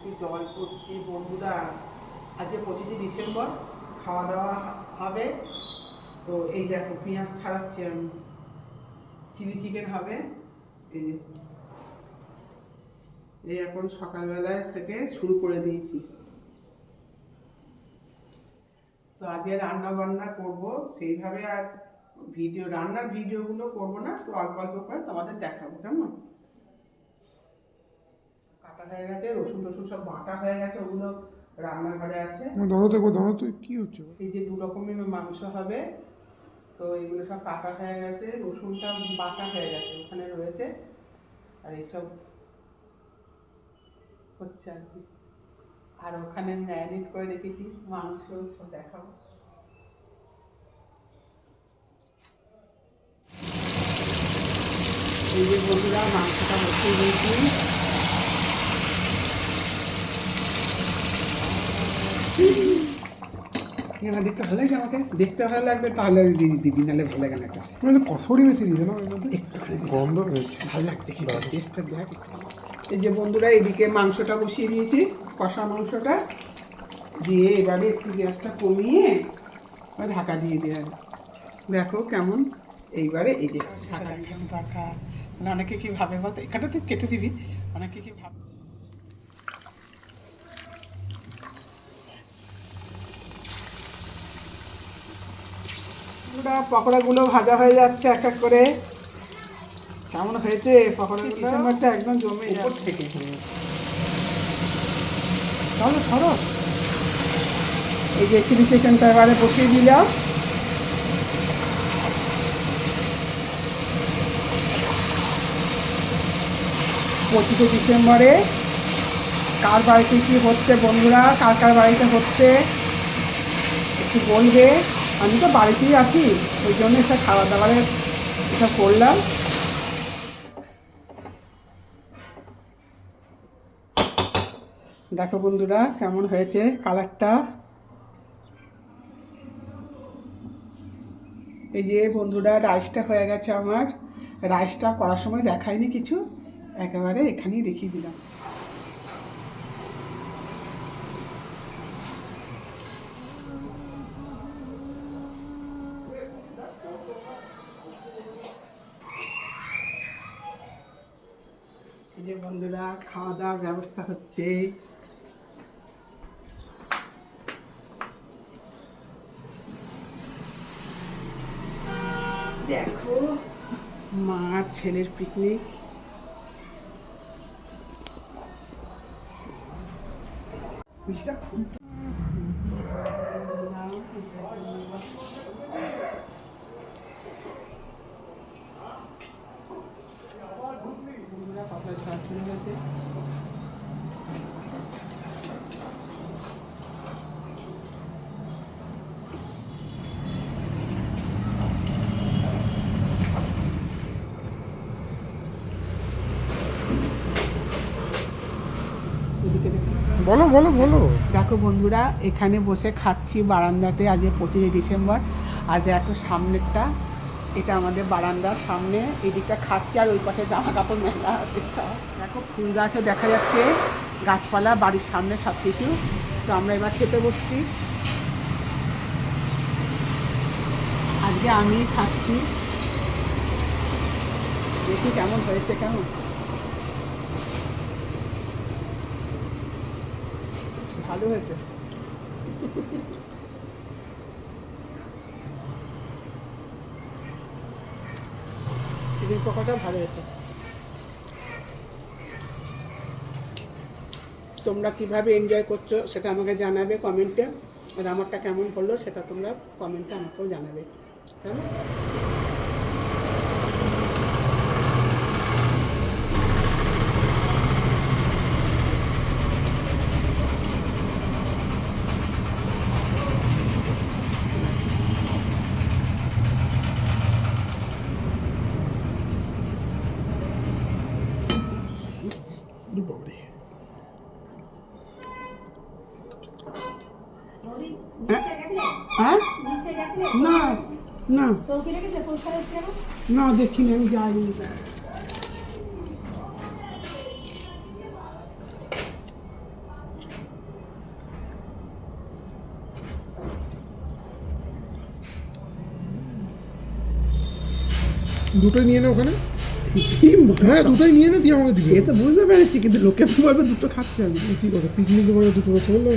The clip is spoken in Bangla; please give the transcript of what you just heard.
মুখে জল পড়ছে বন্ধুরা। আজকে পঁচিশে ডিসেম্বর, খাওয়া দাওয়া হবে। তো এই দেখো, পেঁয়াজ ছাড়াচ্ছি আমি। চিলি চিকেন হবে। এই যে, এই এখন সকালবেলায় থেকে শুরু করে দিয়েছি। তো আজকে রান্না বান্না করব। সেইভাবে আর ভিডিও, রান্নার ভিডিওগুলো করব না, তো অল্প অল্প করে তোমাদের দেখাবো, কেমন? কাটা হয়ে গেছে রসুন টসুন সব বাটা হয়ে গেছে ওগুলো রান্নাঘরে আছে। ধরো দেখো ধরো তো কি হচ্ছে? এই যে দু রকমের মাংস হবে তো এগুলো সব কাটা হয়ে গেছে রসুনটা বাটা হয়ে গেছে ওখানে রয়েছে আর এইসব হচ্ছে আর কি। আর ওখানে ম্যারিনেট করে রেখেছি মাংস সব দেখাবো। এই যে বন্ধুরা মাংসটা বসিয়ে দিয়েছি। দেখতে ভালো লাগে আমাকে। দেখতে ভালো লাগবে তাহলে দিদি দিবি নাহলে ভালো লাগে না একটা। মানে কসরি মেথি দিয়েছে না একটুখানি গন্ধ পেয়েছে ভালো লাগছে কি টেস্টটা দেখ। এই যে বন্ধুরা এদিকে মাংসটা বসিয়ে দিয়েছি কষা মাংসটা। দিয়ে এবারে একটু গ্যাসটা কমিয়ে ঢাকা দিয়ে দেওয়া দেখো কেমন। এইবারে এই যে ঢাকা। মানে অনেকে কি ভাবে বলতো এখানটা তুই কেটে দিবি অনেকে কি ভাবে বন্ধুরা, পকোড়াগুলো ভাজা হয়ে যাচ্ছে এক এক করে। কেমন হয়েছে ডিসেম্বরটা একদম জমে উপর থেকে চলো সরো। এই যে চিলি চিকেনটা এবারে বসিয়ে দিলাম। পঁচিশে ডিসেম্বরে কার বাড়িতে কী হচ্ছে বন্ধুরা? কার কার বাড়িতে হচ্ছে? একটু বলবে। আমি তো বাড়িতেই আছি, ওই জন্য সব খাওয়া দাওয়ারের এসব করলাম। দেখো বন্ধুরা, কেমন হয়েছে কালারটা? এই যে বন্ধুরা, রাইসটা হয়ে গেছে আমার। রাইসটা করার সময় দেখায়নি কিছু, একেবারে এখানেই দেখিয়ে দিলাম। যে বন্ধুরা খাওয়া দাওয়ার ব্যবস্থা হচ্ছে। দেখো মা ছেলের পিকনিক মিষ্টিটা খুব বন্ধুরা কথা ঝড় শুরু হয়েছে এদিকে দেখো। বলো বলো বলো। দেখো বন্ধুরা, এখানে বসে খাচ্ছি বারান্দাতে, আজকে পঁচিশে ডিসেম্বর। আর দেখো সামনেরটা, এটা আমাদের বারান্দার সামনে, এদিকটা খাচ্ছি, আর ওই পাশে জামা কাপড় মেলা আছে সব। দেখো ফুল গাছও দেখা যাচ্ছে, গাছপালা, বাড়ির সামনে সব কিছু তো আমরা এবার খেতে বসছি। আজকে আমি খাচ্ছি। দেখি কেমন হয়েছে, কেমন? ভালো হয়েছে। চিকেন পকোড়া ভালো হয়েছে। তোমরা কীভাবে এনজয় করছ সেটা আমাকে জানাবে কমেন্টে আর আমারটা কেমন হলো সেটা তোমরা কমেন্টে আমাকেও জানাবে। কেমন? হ্যাঁ? না না। না দেখিনি আমি দুটোই নিয়ে নে ওখানে। হ্যাঁ দুটোই নিয়ে নেই দিয়ে আমাকে দিবি। এ বুঝতে পেরেছি কিন্তু লোকে তো বলবে দুটো খাচ্ছে। আমি কি করে পিকনিক বলে দুটো রসগোল্লা